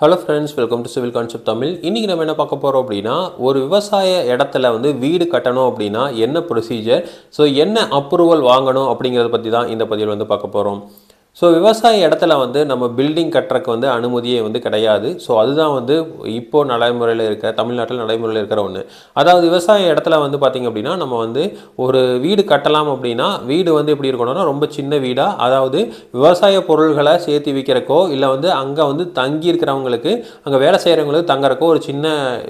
Hello friends welcome to civil concept Tamil இன்றைக்கி நம்ம என்ன பார்க்க போகிறோம் அப்படின்னா ஒரு விவசாய இடத்துல வந்து வீடு கட்டணும் அப்படின்னா என்ன ப்ரொசீஜர் ஸோ என்ன அப்ரூவல் வாங்கணும் அப்படிங்கிறத பற்றி தான் இந்த பதிவில் வந்து பார்க்க போகிறோம் ஸோ விவசாய இடத்துல வந்து நம்ம பில்டிங் கட்டுறக்கு வந்து அனுமதியே வந்து கிடையாது. ஸோ அதுதான் வந்து இப்போது நடைமுறையில் இருக்க தமிழ்நாட்டில் நடைமுறையில் இருக்கிற ஒன்று அதாவது விவசாய இடத்துல வந்து பார்த்திங்க அப்படின்னா நம்ம வந்து ஒரு வீடு கட்டலாம் அப்படின்னா வீடு வந்து எப்படி இருக்கணும்னா ரொம்ப சின்ன வீடாக அதாவது விவசாய பொருள்களை சேர்த்து விற்கிறக்கோ இல்லை வந்து அங்கே வந்து தங்கி இருக்கிறவங்களுக்கு அங்கே வேலை செய்கிறவங்களுக்கு தங்குறக்கோ ஒரு சின்ன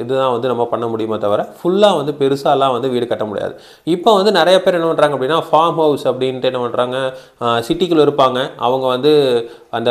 இதுதான் வந்து நம்ம பண்ண முடியுமே தவிர ஃபுல்லாக வந்து பெருசாலாம் வந்து வீடு கட்ட முடியாது. இப்போ வந்து நிறைய பேர் என்ன பண்ணுறாங்க அப்படின்னா ஃபார்ம் ஹவுஸ் அப்படின்ட்டு என்ன பண்ணுறாங்க சிட்டிக்குள்ளே இருப்பாங்க. அவங்க அவங்க வந்து அந்த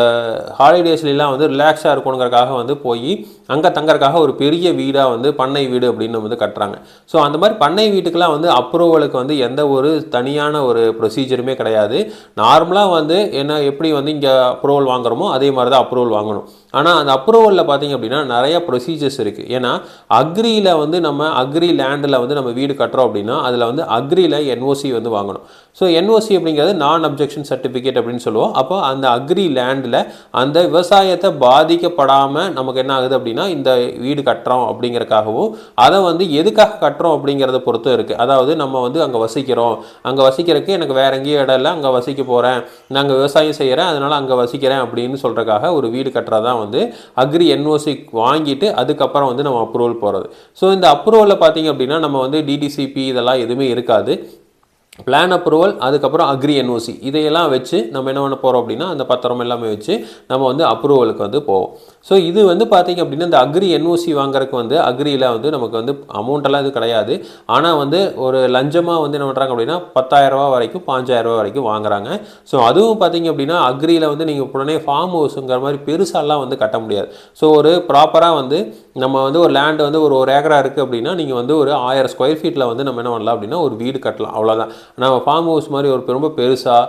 ஹாலிடேஸ்லாம் வந்து ரிலாக்ஸாக இருக்கணுங்கிறக்காக வந்து போய் அங்கே தங்கறக்காக ஒரு பெரிய வீடாக வந்து பண்ணை வீடு அப்படின்னு வந்து கட்டுறாங்க. ஸோ அந்த மாதிரி பண்ணை வீட்டுக்கெலாம் வந்து அப்ரூவலுக்கு வந்து எந்த ஒரு தனியான ஒரு ப்ரொசீஜருமே கிடையாது. நார்மலாக வந்து என்ன எப்படி வந்து இங்கே அப்ரூவல் வாங்குறோமோ அதே மாதிரி தான் அப்ரூவல் வாங்கணும். ஆனால் அந்த அப்ரூவலில் பார்த்தீங்க அப்படின்னா நிறைய ப்ரொசீஜர்ஸ் இருக்குது ஏன்னா அக்ரியில் வந்து நம்ம அக்ரி லேண்டில் வந்து நம்ம வீடு கட்டுறோம் அப்படின்னா அதில் வந்து அக்ரியில் என்ஓசி வந்து வாங்கணும். ஸோ என்ஓசி அப்படிங்கிறது நான் அப்ஜெக்ஷன் சர்டிஃபிகேட் அப்படின்னு சொல்லுவோம். அப்போ அந்த அக்ரி லேண்டில் அந்த விவசாயத்தை பாதிக்கப்படாமல் நமக்கு என்ன ஆகுது அப்படின்னா இந்த வீடு கட்டுறோம் அப்படிங்கிறக்காகவும் அதை வந்து எதுக்காக கட்டுறோம் அப்படிங்கிறத பொறுத்தும் இருக்குது அதாவது நம்ம வந்து அங்கே வசிக்கிறோம். அங்கே வசிக்கிறதுக்கு எனக்கு வேற எங்கேயும் இடம் இல்லை. அங்கே வசிக்க போகிறேன் நாங்கள் விவசாயம் செய்கிறேன் அதனால் அங்கே வசிக்கிறேன் அப்படின்னு சொல்கிறக்காக ஒரு வீடு கட்டுறதான் வந்து அக்ரி என்ஓசி வாங்கிட்டு அதுக்கப்புறம் வந்து நம்ம அப்ரூவல் போகிறது ஸோ இந்த அப்ரூவலில் பார்த்தீங்க அப்படின்னா நம்ம வந்து டிடிசிபி இதெல்லாம் எதுவுமே இருக்காது. பிளான் அப்ரூவல் அதுக்கப்புறம் அக்ரி என்ஓசி இதையெல்லாம் வச்சு நம்ம என்ன பண்ண போகிறோம் அப்படின்னா அந்த பத்திரம் எல்லாமே வச்சு நம்ம வந்து அப்ரூவலுக்கு வந்து போவோம். ஸோ இது வந்து பார்த்திங்க அப்படின்னா இந்த அக்ரி என்ஓசி வாங்குறதுக்கு வந்து அக்ரியில் வந்து நமக்கு வந்து அமௌண்ட்டெல்லாம் இது கிடையாது. ஆனால் வந்து ஒரு லஞ்சமாக வந்து என்ன பண்ணுறாங்க அப்படின்னா பத்தாயிரரூபா வரைக்கும் பாஞ்சாயிரரூபா வரைக்கும் வாங்குறாங்க. ஸோ அதுவும் பார்த்திங்க அப்படின்னா அக்ரியில் வந்து நீங்கள் உடனே ஃபார்ம் ஹவுஸுங்கிற மாதிரி பெருசாலாம் வந்து கட்ட முடியாது. ஸோ ஒரு ப்ராப்பராக வந்து நம்ம வந்து ஒரு லேண்டு வந்து ஒரு ஒரு ஏக்கரா இருக்குது அப்படின்னா நீங்கள் வந்து ஒரு ஆயிரம் ஸ்கொயர் ஃபீட்டில் வந்து நம்ம என்ன பண்ணலாம் அப்படின்னா ஒரு வீடு கட்டலாம். அவ்வளோதான் நம்ம ஃபார்ம் ஹவுஸ் மாதிரி ஒரு ரொம்ப பெருசாக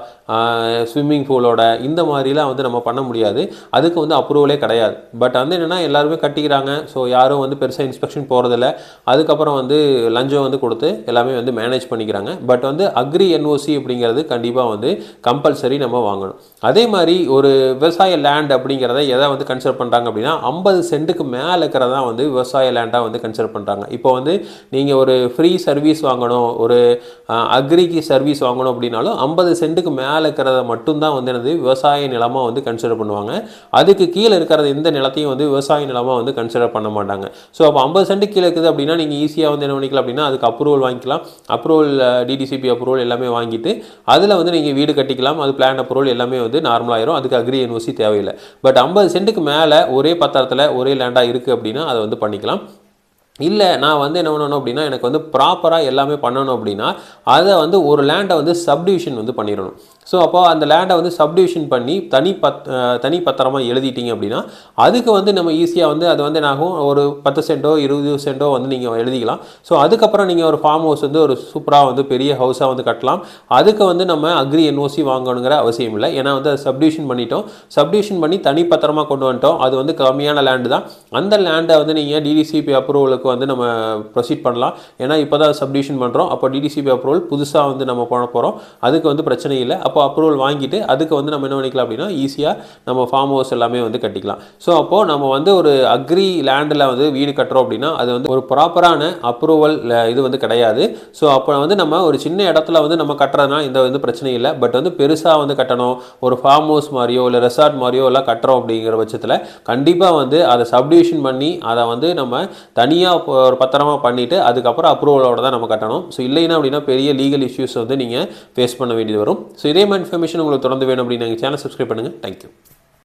ஸ்விம்மிங் பூலோட இந்த மாதிரிலாம் வந்து நம்ம பண்ண முடியாது. அதுக்கு வந்து அப்ரூவலே கிடையாது. பட் வந்து என்னென்னா எல்லாருமே கட்டிக்கிறாங்க. ஸோ யாரும் வந்து பெருசாக இன்ஸ்பெக்ஷன் போகிறதில்ல அதுக்கப்புறம் வந்து லஞ்சம் வந்து கொடுத்து எல்லாமே வந்து மேனேஜ் பண்ணிக்கிறாங்க. பட் வந்து அக்ரி என்ஓசி அப்படிங்கிறது கண்டிப்பாக வந்து கம்பல்சரி நம்ம வாங்கணும். அதே மாதிரி ஒரு விவசாய லேண்ட் அப்படிங்கிறத எதை வந்து கன்சிடர் பண்ணுறாங்க அப்படின்னா ஐம்பது சென்ட்டுக்கு மேலே இருக்கிறதா வந்து விவசாய லேண்டாக வந்து கன்சிடர் பண்ணுறாங்க இப்போ வந்து நீங்கள் ஒரு ஃப்ரீ சர்வீஸ் வாங்கணும். ஒரு அக்ரி அக்ரிக்கு சர்வீஸ் வாங்கணும் அப்படின்னாலும் ஐம்பது சென்ட்டுக்கு மேலே இருக்கிறத மட்டும்தான் வந்து என்னது விவசாய நிலமாக வந்து கன்சிடர் பண்ணுவாங்க. அதுக்கு கீழே இருக்கிறது எந்த நிலத்தையும் வந்து விவசாய நிலமாக வந்து கன்சிடர் பண்ண மாட்டாங்க. ஸோ அப்போ ஐம்பது சென்ட்டு கீழே இருக்குது அப்படின்னா நீங்கள் ஈஸியாக வந்து என்ன பண்ணிக்கலாம் அப்படின்னா அதுக்கு அப்ரூவல் வாங்கிக்கலாம். அப்ரூவல் டிடிசிபி அப்ரூவல் எல்லாமே வாங்கிட்டு அதில் வந்து நீங்கள் வீடு கட்டிக்கலாம். அது பிளான் அப்ரூவல் எல்லாமே வந்து நார்மலாயிரும் அதுக்கு அக்ரி யூனிவர்சிட்டி தேவையில்லை. பட் ஐம்பது சென்ட்டுக்கு மேலே ஒரே பத்திரத்தில் ஒரே லேண்டாக இருக்குது அப்படின்னா அதை வந்து பண்ணிக்கலாம். இல்லை நான் வந்து என்ன பண்ணணும் அப்படின்னா எனக்கு வந்து ப்ராப்பராக எல்லாமே பண்ணணும் அப்படின்னா அதை வந்து ஒரு லேண்டை வந்து சப்டிவிஷன் வந்து பண்ணிடணும். ஸோ அப்போ அந்த லேண்டை வந்து சப்டிவிஷன் பண்ணி தனி பத் தனி பத்திரமாக எழுதிட்டீங்க அப்படின்னா அதுக்கு வந்து நம்ம ஈஸியாக வந்து அது வந்து என்னாகும் ஒரு பத்து சென்டோ இருபது சென்டோ வந்து நீங்கள் எழுதிக்கலாம். ஸோ அதுக்கப்புறம் நீங்கள் ஒரு ஃபார்ம் ஹவுஸ் வந்து ஒரு சூப்பராக வந்து பெரிய ஹவுஸாக வந்து கட்டலாம். அதுக்கு வந்து நம்ம அக்ரி என்ஓசி வாங்கணுங்கிற அவசியம் இல்லை. ஏன்னா வந்து அதை சப்டிவிஷன் பண்ணிட்டோம். சப்டிவிஷன் பண்ணி தனி பத்திரமாக கொண்டு வந்துட்டோம். அது வந்து கம்மியான லேண்டு தான். அந்த லேண்டை வந்து நீங்கள் டிடிசிபி அப்ரூவலுக்கு வந்து நம்ம ப்ரொசீட் பண்ணலாம். ஏன்னா இப்போ தான் சப்டிஷன் பண்ணுறோம் அப்போ டிடிசிபி அப்ரூவல் புதுசாக வந்து நம்ம பண்ண போகிறோம் அதுக்கு வந்து பிரச்சனை இல்லை. அப்போ அப்ரூவல் வாங்கிட்டு அதுக்கு வந்து நம்ம என்ன பண்ணிக்கலாம் அப்படின்னா ஈஸியாக நம்ம ஃபார்ம் ஹவுஸ் எல்லாமே வந்து கட்டிக்கலாம். ஸோ அப்போது நம்ம வந்து ஒரு அக்ரி லேண்டில் வந்து வீடு கட்டுறோம் அப்படின்னா அது வந்து ஒரு ப்ராப்பரான அப்ரூவல் இது வந்து கிடையாது. ஸோ அப்போ வந்து நம்ம ஒரு சின்ன இடத்துல வந்து நம்ம கட்டுறதுனா இந்த வந்து பிரச்சனை இல்லை. பட் வந்து பெருசாக வந்து கட்டணும். ஒரு ஃபார்ம் ஹவுஸ் மாதிரியோ இல்லை ரெசார்ட் மாதிரியோ எல்லாம் கட்டுறோம் அப்படிங்கிற பட்சத்தில் கண்டிப்பாக வந்து அதை சப்டிவிஷன் பண்ணி அதை வந்து நம்ம தனியாக ஒரு பத்திரமா பண்ணிவிட்டு அதுக்கப்புறம் அப்ரூவலோட தான் நம்ம கட்டணும். ஸோ இல்லைன்னா அப்படின்னா பெரிய லீகல் இஷ்யூஸ் வந்து நீங்கள் ஃபேஸ் பண்ண வேண்டியது வரும். ஸோ இதே மாதிரி இன்ஃபர்மேஷன் உங்களுக்கு தொடர்ந்து வேணும் அப்படின்னு நீங்கள் சேனல் சப்ஸ்கிரைப் பண்ணுங்கள் தேங்க்யூ